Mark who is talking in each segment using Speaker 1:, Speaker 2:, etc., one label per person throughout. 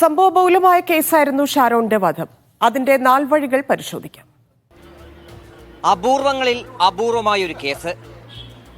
Speaker 1: സംഭവബഹുലമായ കേസായിരുന്നു ഷാരോണിന്റെ വധം. അതിന്റെ നാൾവഴികൾ പരിശോധിക്കാം.
Speaker 2: അപൂർവങ്ങളിൽ അപൂർവമായ ഒരു കേസ്.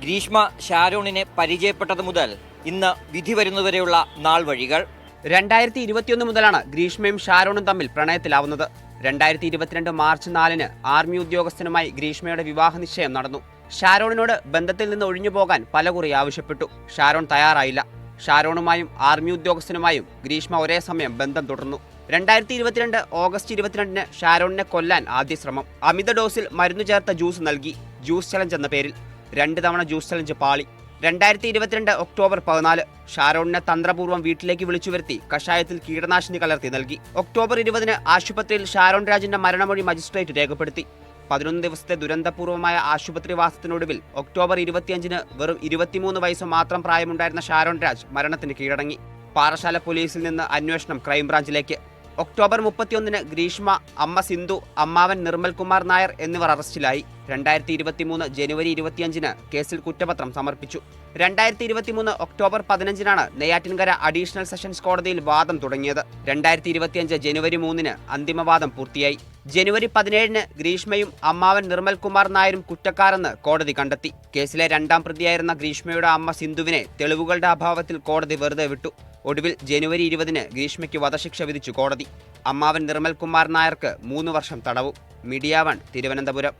Speaker 2: ഗ്രീഷ്മ ഷാരോണിനെ പരിചയപ്പെട്ടത് മുതൽ ഇന്ന് വിധി വരുന്നതുവരെയുള്ള നാൾ വഴികൾ.
Speaker 3: രണ്ടായിരത്തി ഇരുപത്തിയൊന്ന് മുതലാണ് ഗ്രീഷ്മയും ഷാരോണും തമ്മിൽ പ്രണയത്തിലാവുന്നത്. രണ്ടായിരത്തി ഇരുപത്തിരണ്ട് മാർച്ച് നാലിന് ആർമി ഉദ്യോഗസ്ഥനുമായി ഗ്രീഷ്മയുടെ വിവാഹ നിശ്ചയം നടന്നു. ഷാരോണിനോട് ബന്ധത്തിൽ നിന്ന് ഒഴിഞ്ഞു പോകാൻ പലകുറി ആവശ്യപ്പെട്ടു. ഷാരോൺ തയ്യാറായില്ല. ഷാരോണുമായും ആർമി ഉദ്യോഗസ്ഥനുമായും ഗ്രീഷ്മ ഒരേ സമയം ബന്ധം തുടർന്നു. രണ്ടായിരത്തി ഇരുപത്തിരണ്ട് ഓഗസ്റ്റ് ഇരുപത്തിരണ്ടിന് ഷാരോണിനെ കൊല്ലാൻ ആദ്യ ശ്രമം. അമിത ഡോസിൽ മരുന്നു ചേർത്ത ജ്യൂസ് നൽകി. ജ്യൂസ് ചലഞ്ച് എന്ന പേരിൽ രണ്ട് തവണ ജ്യൂസ് ചലഞ്ച് പാളി. രണ്ടായിരത്തി ഇരുപത്തിരണ്ട് ഒക്ടോബർ പതിനാല് ഷാരോണിനെ തന്ത്രപൂർവം വീട്ടിലേക്ക് വിളിച്ചു വരുത്തി കഷായത്തിൽ കീടനാശിനി കലർത്തി നൽകി. ഒക്ടോബർ ഇരുപതിന് ആശുപത്രിയിൽ ഷാരോൺ രാജിന്റെ മരണമൊഴി മജിസ്ട്രേറ്റ് രേഖപ്പെടുത്തി. പതിനൊന്ന് ദിവസത്തെ ദുരന്തപൂർവമായ ആശുപത്രിവാസത്തിനൊടുവിൽ ഒക്ടോബർ ഇരുപത്തിയഞ്ചിന് വെറും ഇരുപത്തിമൂന്ന് വയസ്സ് മാത്രം പ്രായമുണ്ടായിരുന്ന ഷാരോൺ രാജ് മരണത്തിന് കീഴടങ്ങി. പാറശാല പോലീസിൽ നിന്ന് അന്വേഷണം ക്രൈംബ്രാഞ്ചിലേക്ക്. ഒക്ടോബർ മുപ്പത്തിയൊന്നിന് ഗ്രീഷ്മ അമ്മ സിന്ധു അമ്മാവൻ നിർമ്മൽ കുമാർ നായർ എന്നിവർ അറസ്റ്റിലായി. രണ്ടായിരത്തി ഇരുപത്തിമൂന്ന് ജനുവരി ഇരുപത്തിയഞ്ചിന് കേസിൽ കുറ്റപത്രം സമർപ്പിച്ചു. രണ്ടായിരത്തി ഇരുപത്തിമൂന്ന് ഒക്ടോബർ പതിനഞ്ചിനാണ് നെയ്യാറ്റിൻകര അഡീഷണൽ സെഷൻസ് കോടതിയിൽ വാദം തുടങ്ങിയത്. രണ്ടായിരത്തി ഇരുപത്തിയഞ്ച് ജനുവരി മൂന്നിന് അന്തിമവാദം പൂർത്തിയായി. ജനുവരി പതിനേഴിന് ഗ്രീഷ്മയും അമ്മാവൻ നിർമ്മൽ കുമാർ നായരും കുറ്റക്കാരെന്ന് കോടതി കണ്ടെത്തി. കേസിലെ രണ്ടാം പ്രതിയായിരുന്ന ഗ്രീഷ്മയുടെ അമ്മ സിന്ധുവിനെ തെളിവുകളുടെ അഭാവത്തിൽ കോടതി വെറുതെ വിട്ടു. ഒടുവിൽ ജനുവരി ഇരുപതിന് ഗ്രീഷ്മയ്ക്ക് വധശിക്ഷ വിധിച്ചു കോടതി. അമ്മാവൻ നിർമ്മൽ കുമാർ നായർക്ക് മൂന്ന് വർഷം തടവും. Media one Thiruvananthapuram.